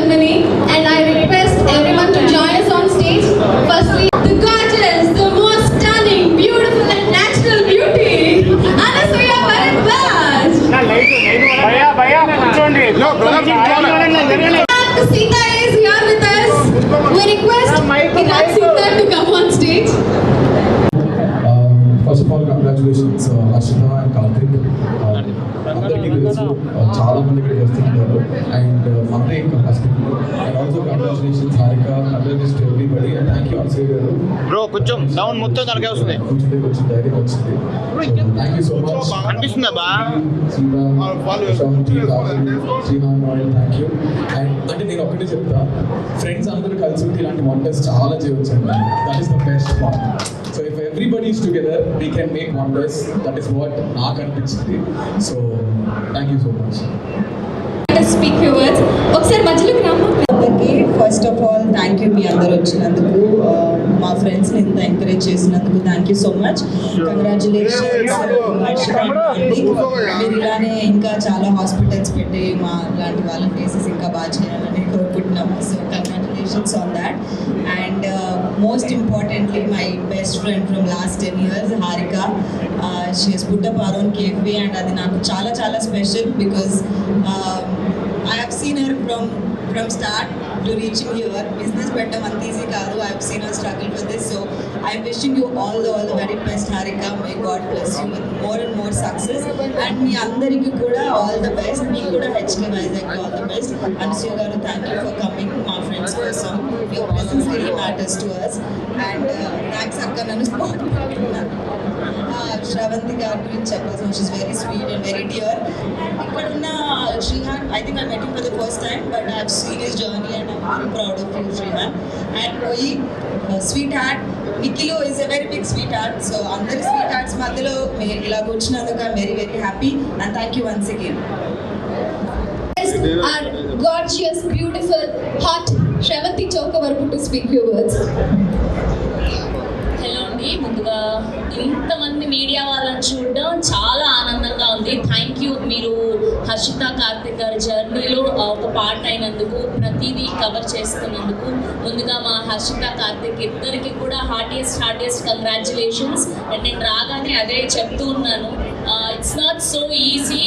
Padmini, Harika congratulations to everybody and thank you Akshay గారు. Bro కొంచెం down మొత్తం తనకే వస్తుంది. కొంచెం ధైర్యం వచ్చింది సో మచ్ అనిపిస్తుందా బా అండ్ అంటే నేను ఒకటే చెప్తా ఫ్రెండ్స్ అందరూ కలిసి ఉంటే ఇలాంటి వండర్స్ చాలా చేయొచ్చు అండి that is the best one so if everybody is together we can make wonders that is what నాకు అనిపించింది. So thank you so much few words. ఒకసారి మధ్యలోకి first of all thank you మీ అందరు వచ్చినందుకు. ఆ, మా ఫ్రెండ్స్ని ఇంత ఎంకరేజ్ చేసినందుకు thank you so much congratulations మీరు ఇలానే ఇంకా చాలా హాస్పిటల్స్ పెట్టి మా లాంటి వాళ్ళ కేసెస్ ఇంకా బాగా చేయాలని కోరుకుంటున్నాము. So congratulations on that and most importantly my best friend from last ten years Harika put up our own cafe and అది నాకు చాలా చాలా special because I have seen her from from start to reaching your business పెట్టడం అంత easy కాదు I have seen her struggle for this so I wishing you all the all the very best Harika may God bless you with more and more success and మీ అందరికీ కూడా all the best మీకు కూడా HK Vizag all the best Anasuya గారు thank you for coming మా friends కోసం. Your presence really matters to us and thanks uh, అక్క నన్ను spot Sravanthi గారి గురించి చెప్పాల్సిన she's very sweet and very dear ఇక్కడ ఉన్న Srihan I think I met for the first time but I seen his journey and I'm proud of you Srihan and పోయి sweet heart Nikhil is a very big sweet heart so అందరి sweet hearts మధ్యలో మీరు ఇలా I'm very very happy and thank you once again our gorgeous, beautiful, hot Shravanti Chokavaru to speak few words. Hello అండి. ముందుగా ఇంతమంది media వాళ్ళని చూడడం చాలా ఆనందంగా ఉంది. థ్యాంక్ యూ మీరు హర్షిత కార్తిక్ గారి జర్నీలో ఒక పార్ట్ అయినందుకు ప్రతిదీ కవర్ చేస్తున్నందుకు ముందుగా మా హర్షిత కార్తిక్ ఇద్దరికి కూడా హార్టెస్ట్ హార్టెస్ట్ కంగ్రాచులేషన్స్ అండ్ నేను రాగానే అదే చెప్తూ ఉన్నాను. ఇట్స్ నాట్ సో ఈజీ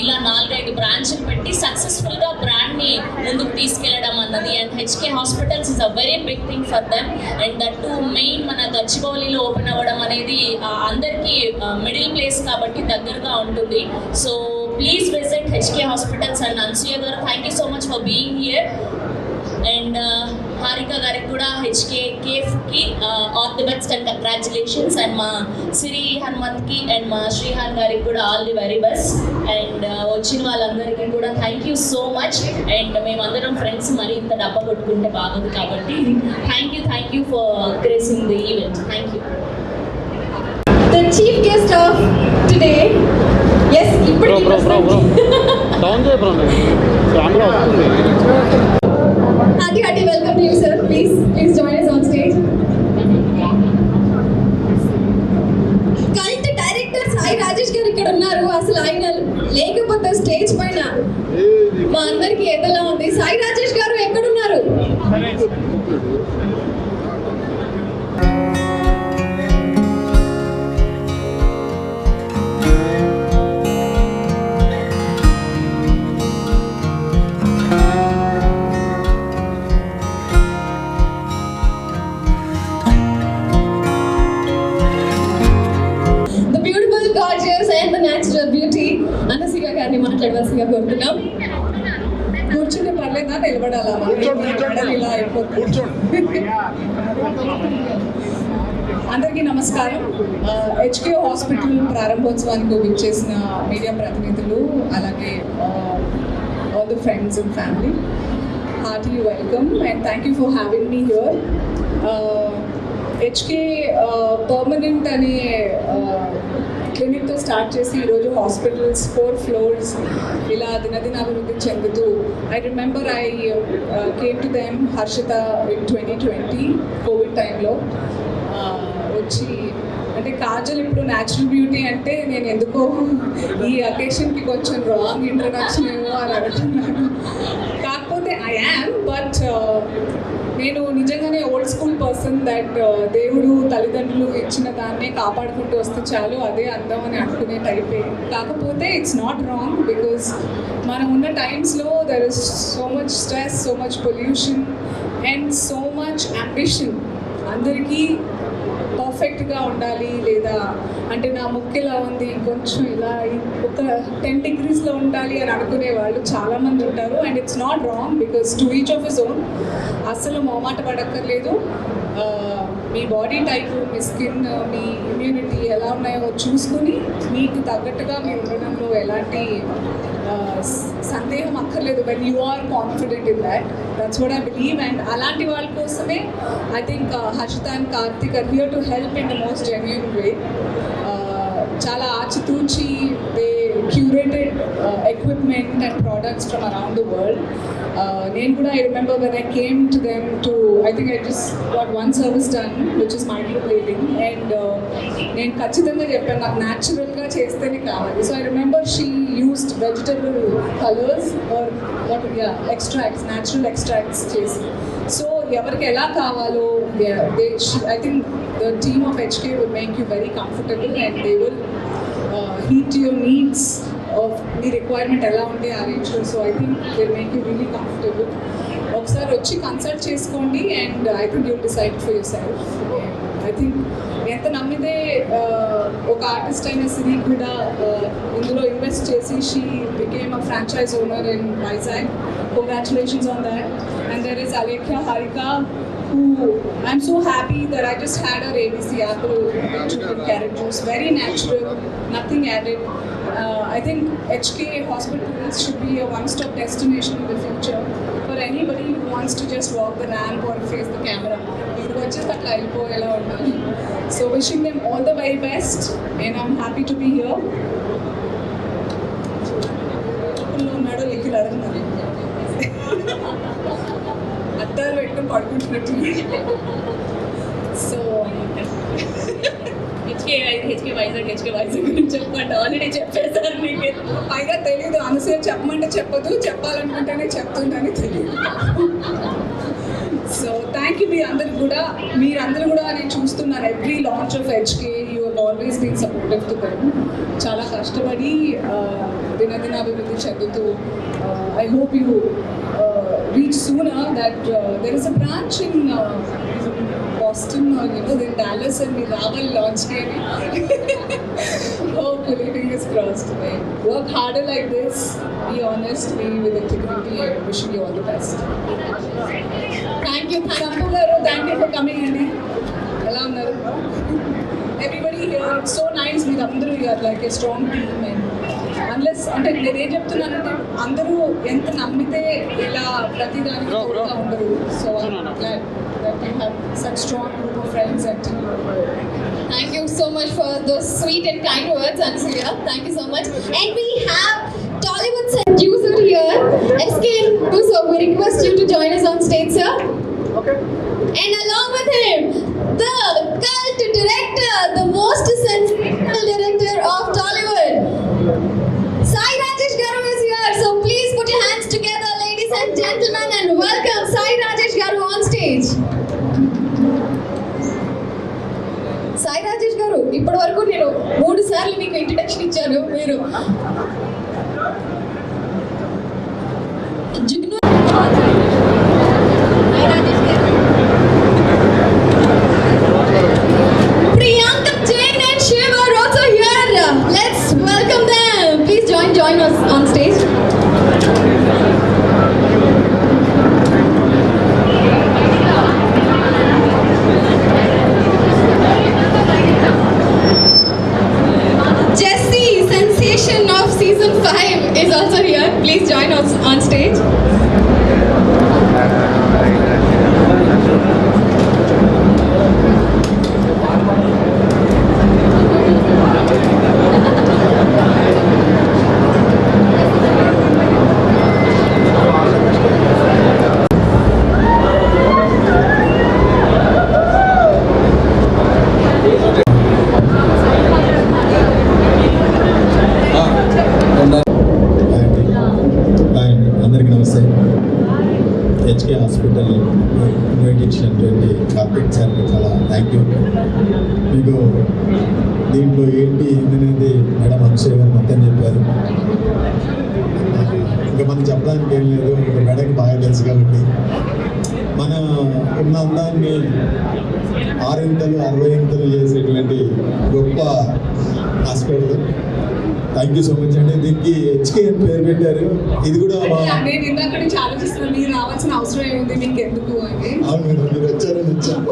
ఇలా నాలుగైదు బ్రాంచ్లు పెట్టి సక్సెస్ఫుల్గా బ్రాండ్ని ముందుకు తీసుకెళ్ళడం అన్నది. And HK hospitals is a very big thing for them and that to main మన గచ్చిబౌలిలో ఓపెన్ అవ్వడం అనేది అందరికీ మిడిల్ ప్లేస్ కాబట్టి దగ్గరగా ఉంటుంది. So please visit HK hospitals and Anasuya గారు thank you so much for being here and Harika గారికి కూడా HK కేఫ్కి all the best and congratulations and మా సిరి హనుమంత్కి అండ్ మా శ్రీహాన్ గారికి కూడా all the very best and వచ్చిన వాళ్ళందరికీ కూడా thank you so much and మేమందరం ఫ్రెండ్స్ మరి ఇంత డబ్బా కొట్టుకుంటే బాగోదు కాబట్టి thank you thank you for gracing the event thank you the chief guest of today ఇప్పటికీ డౌన్ చేయ బ్రో కెమెరా వస్తుంది. Hearty hearty welcome to you sir please please join us on stage. Cult director Sai Rajesh గారు ఇక్కడ ఉన్నారు. అసలు ఆయన లేకపోతే stage పైన మా అందరికి ఎదలా ఉంది? సాయి రాజేష్ గారు ఎక్కడున్నారు? ద హాస్పిటల్ ప్రారంభోత్సవానికి విచ్చేసిన మీడియా ప్రతినిధులు అలాగే all the friends and family hearty welcome and thank you for having me here HK permanent అనే క్లినిక్తో స్టార్ట్ చేసి ఈరోజు హాస్పిటల్స్ ఫోర్ ఫ్లోర్స్ ఇలా దినదినాభివృద్ధి చెందుతూ I remember I came to them Harshita in twenty twenty covid టైంలో వచ్చి అంటే కాజల్ ఇప్పుడు న్యాచురల్ బ్యూటీ అంటే నేను ఎందుకో ఈ అకేషన్కి కొంచెం రాంగ్ ఇంట్రడక్షన్ ఏమో అని అనుకున్నాను కాకపోతే ఐ యామ్ బట్ నేను నిజంగానే ఓల్డ్ స్కూల్ పర్సన్ దట్ దేవుడు తల్లిదండ్రులు ఇచ్చిన దాన్నే కాపాడుకుంటూ వస్తే చాలు అదే అందం అని అనుకునే టైపే కాకపోతే ఇట్స్ నాట్ రాంగ్ బికాస్ మనం ఉన్న టైమ్స్లో there is so much stress so much pollution and so much ambition అందరికీ పర్ఫెక్ట్గా ఉండాలి లేదా అంటే నా ముక్కు ఇలా ఉంది కొంచెం ఇలా ఒక టెన్ డిగ్రీస్లో ఉండాలి అని అనుకునే వాళ్ళు చాలామంది ఉంటారు. And it's not wrong because to each of his own అస్సలు మొహమాట పడక్కర్లేదు. మీ బాడీ టైప్ మీ స్కిన్ మీ ఇమ్యూనిటీ ఎలా ఉన్నాయో చూసుకుని మీకు తగ్గట్టుగా మీ ఉండడంలో ఎలాంటి సందేహం అక్కర్లేదు. But you are confident in that that's what I believe and అలాంటి వాళ్ళ కోసమే I think Harshita and Karthik are here to help in the most genuine way చాలా ఆచితూచి they curated equipment and products from around the world నేను కూడా I remember when I came to them to I think I just what one service done which is mind plating and నేను ఖచ్చితంగా చెప్పాను నాకు న్యాచురల్గా చేస్తేనే కావాలి. So I remember she used vegetable colours or what extracts natural extracts చేసి. So ఎవరికి ఎలా కావాలో I think the team of HK will make you very comfortable and they will heat your needs of me requirement ఎలా ఉంటే ఆ రేంజ్లో so I think they make you really comfortable ఒకసారి వచ్చి కన్సల్ట్ చేసుకోండి and I think you decide for yourself I think ఎంత నమ్మితే ఒక ఆర్టిస్ట్ అయిన సిరి కూడా ఇందులో ఇన్వెస్ట్ చేసి she became a franchise owner in Vizag congratulations on that and there is Alekhya Harika who I'm so happy that I just had a ABC apple and carrot juice, very natural, nothing added. Uh, I think HK hospitals should be a one-stop destination in the future for anybody who wants to just walk the ramp or face the camera. So wishing them all the very best, and I'm happy to be here. అద్దాలు పెట్టుకొని పడుకుంటున్నట్టు so HK HK Vizag HK Vizag గురించి చెప్పండి already చెప్పేశారు మీకు. పైగా తెలియదు అనసూయ చెప్పమంటే చెప్పదు చెప్పాలనుకుంటేనే చెప్తుందని తెలియదు సో థ్యాంక్ యూ మీ అందరికి కూడా. మీరందరూ కూడా నేను చూస్తున్నాను every launch of HK you have always been supportive to them చాలా కష్టపడి ఆ, దినదిన అభివృద్ధి చెందుతూ I hope you reach sooner that uh, there is a branch in uh, Boston or you know in Dallas and we have a launch day. Hopefully, fingers crossed. Today. Work harder like this. Be honest. Be with integrity. And wishing you all the best. Thank you, Sampu. Thank you for coming in. Hello, everybody here. It's so nice with are like a strong team and. Unless అంటే నేను ఏం చెప్తున్నానంటే అందరూ ఎంత నమ్మితే ఇలా ప్రతిదానికి Bro, bro. తోడుగా ఉండరు so No, no, no. glad that you have such strong group of friends and team. Thank you so much for those sweet and kind words, Ansuya. Thank you so much. And we have Tollywood seducer here, SK so we request you to join us on stage, sir. And along with him, the cult director, the most sensational director of Tollywood. Welcome Sai Rajesh గారు on stage Sai Rajesh గారు ఇప్పటి వరకు నేను మూడు సార్లు మీకు introduction ఇచ్చాను మీరు జుగ్ను సాయి రాజేష్ గారు. Priyanka Jain and Shiv are also here. Let's welcome them. Please join join us on stage. Jesse, sensation of season 5, is also HK hospital invite ఇచ్చినటువంటి కార్తిక్ సార్కి చాలా థ్యాంక్ యూ మీకు దీంట్లో ఏంటి ఏంటనేది మేడం అక్షయ్ గారు మొత్తం చెప్పారు ఇంకా మనం చెప్పడానికి ఏం లేదు ఇంకా తెలుసు కాబట్టి మన ఉన్న అందాన్ని ఆరింతలు అరవై ఇంతలు చేసేటువంటి గొప్ప hospital. Thank you so much అండి. దీనికి హెచ్కే పేరు పెట్టారు. ఇది కూడా మా నేను ఇందాక నుంచి ఆలోచిస్తున్నాను మీరు రావాల్సిన అవసరం ఏముంది? మీకు ఎందుకు అని. అవును మేడం మీరు వచ్చారని వచ్చాను.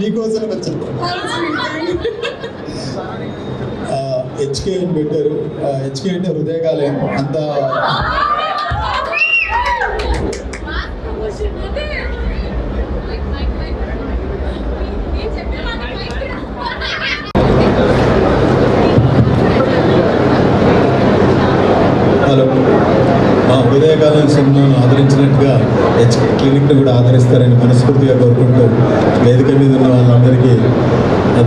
మీకోసం వచ్చాను. హెచ్కే అని పెట్టారు. హెచ్కే అంటే హృదయకాలయం అంత క్లినిక్ని కూడా ఆదరిస్తారని మనస్ఫూర్తిగా కోరుకుంటూ వేదిక మీద ఉన్న వాళ్ళందరికీ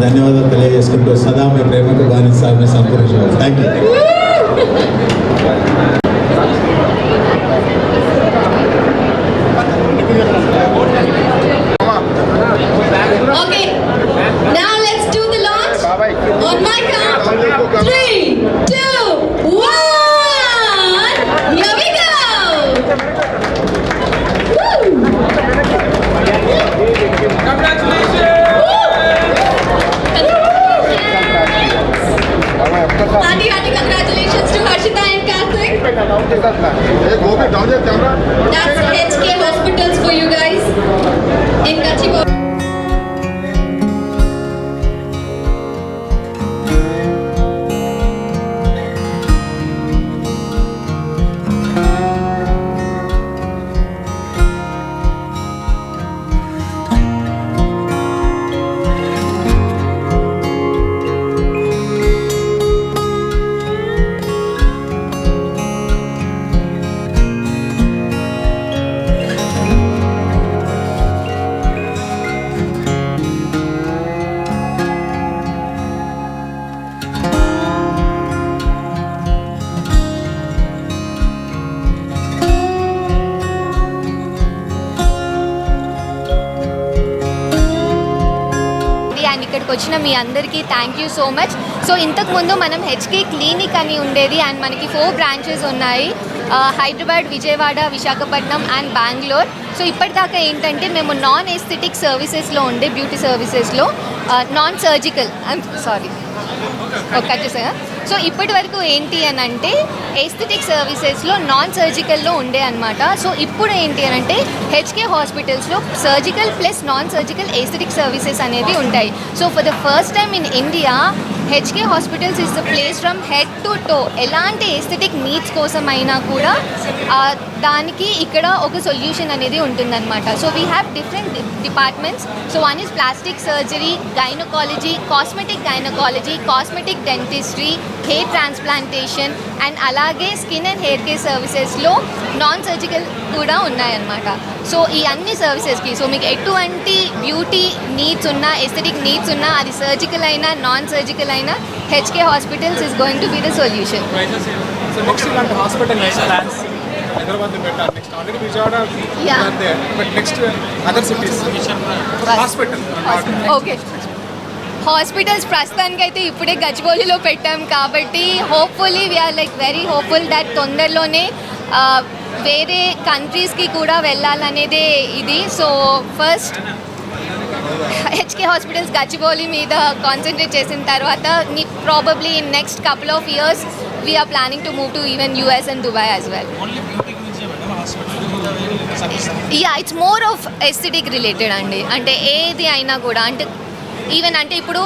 ధన్యవాదాలు తెలియజేసుకుంటూ సదా మీ ప్రేమకు బానిస్తామని సంపూర్ణ థ్యాంక్ యూ दिसत नाही हे गोबी डावले त्यामुळे మీ అందరికీ thank you so much so ఇంతకుముందు మనం హెచ్కే క్లినిక్ అని ఉండేది అండ్ మనకి ఫోర్ బ్రాంచెస్ ఉన్నాయి. హైదరాబాద్ విజయవాడ విశాఖపట్నం అండ్ బెంగళూరు సో ఇప్పటిదాకా ఏంటంటే మేము నాన్ ఎస్థెటిక్ సర్వీసెస్లో ఉండే బ్యూటీ సర్వీసెస్లో నాన్ సర్జికల్ సారీ కట్ చేసా సో ఇప్పటి వరకు ఏంటి అని అంటే ఎస్థెటిక్ సర్వీసెస్లో నాన్ సర్జికల్లో ఉండే అనమాట సో ఇప్పుడు ఏంటి అని అంటే హెచ్కే హాస్పిటల్స్లో surgical plus non surgical aesthetic services అనేవి ఉంటాయి. So for the first time in India HK hospitals is the place from head to toe ఎలాంటి ఎస్థెటిక్ నీడ్స్ కోసం అయినా కూడా దానికి ఇక్కడ ఒక సొల్యూషన్ అనేది ఉంటుందన్నమాట. So we have different departments so one is plastic surgery gynaecology cosmetic gynaecology cosmetic dentistry hair transplantation and అలాగే స్కిన్ అండ్ హెయిర్ కేర్ సర్వీసెస్లో నాన్ సర్జికల్ కూడా ఉన్నాయన్నమాట. సో ఈ అన్ని సర్వీసెస్కి సో మీకు ఎటువంటి బ్యూటీ నీడ్స్ ఉన్నా ఎస్థెటిక్ నీడ్స్ ఉన్నా అది సర్జికల్ అయినా నాన్ సర్జికల్ అయినా HK hospitals is going to be the solution so next ఇలాంటి హాస్పిటల్ ప్లాన్స్ హైదరాబాద్ పెట్టాలి next already Vijayawada Yeah. But next other cities hospital okay hospitals ప్రస్తుతానికి అయితే ఇప్పుడే గచ్చిబౌలిలో పెట్టాం కాబట్టి hopefully we are like very hopeful that తొందరలోనే వేరే కంట్రీస్కి కూడా వెళ్ళాలనేదే ఇది. So first HK hospitals Gachibowli మీద కాన్సన్ట్రేట్ చేసిన తర్వాత probably in next couple of years we're planning to move to even US and Dubai as well yeah it's more of aesthetic related అండి. అంటే ఏది అయినా కూడా అంటే ఈవెన్ అంటే ఇప్పుడు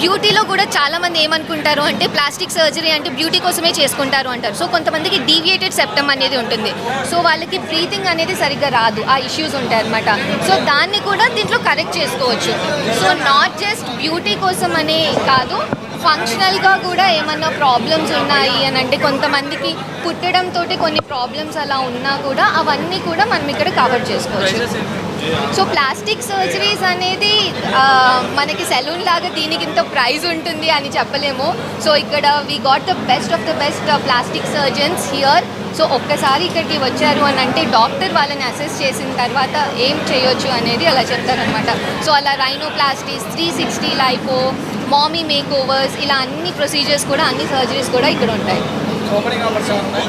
బ్యూటీలో కూడా చాలా మంది ఏమనుకుంటారు అంటే ప్లాస్టిక్ సర్జరీ అంటే బ్యూటీ కోసమే చేసుకుంటారు అంటారు. సో కొంతమందికి డీవియేటెడ్ సెప్టమ్ అనేది ఉంటుంది. సో వాళ్ళకి బ్రీతింగ్ అనేది సరిగ్గా రాదు. ఆ ఇష్యూస్ ఉంటాయి అనమాట సో దాన్ని కూడా దీంట్లో కరెక్ట్ చేసుకోవచ్చు. సో నాట్ జస్ట్ బ్యూటీ కోసం అనే కాదు ఫంక్షనల్గా కూడా ఏమన్నా ప్రాబ్లమ్స్ ఉన్నాయి అని అంటే కొంతమందికి పుట్టడంతో కొన్ని ప్రాబ్లమ్స్ అలా ఉన్నా కూడా అవన్నీ కూడా మనం ఇక్కడ కవర్ చేసుకోవచ్చు. సో ప్లాస్టిక్ సర్జరీస్ అనేది మనకి సెలూన్ లాగా దీనికి ఇంత ప్రైజ్ ఉంటుంది అని చెప్పలేము. సో ఇక్కడ we got the best of the best plastic surgeons here so ఒక్కసారి ఇక్కడికి వచ్చారు అని అంటే డాక్టర్ వాళ్ళని అసెస్ చేసిన తర్వాత ఏం చేయొచ్చు అనేది అలా చెప్తారనమాట సో అలా rhinoplasties three sixty lipo mommy makeovers ఇలా అన్ని ప్రొసీజర్స్ కూడా అన్ని సర్జరీస్ కూడా ఇక్కడ ఉంటాయి. ఓపెనింగ్ ఆఫర్స్ ఉన్నాయి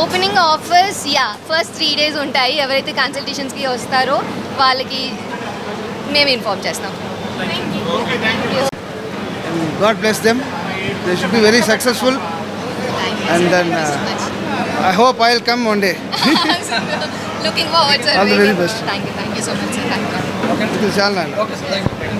opening offers yeah first three days ఉంటాయి. ఎవరైతే కన్సల్టేషన్స్కి వస్తారో వాళ్ళకి మేము ఇన్ఫార్మ్ చేస్తాం. God bless them. They should be very successful. And then uh, I hope I'll come one day. Looking forward, sir. All the very best. Thank you, thank you so much, sir. Thank you. Okay. Okay, sir. Thank you.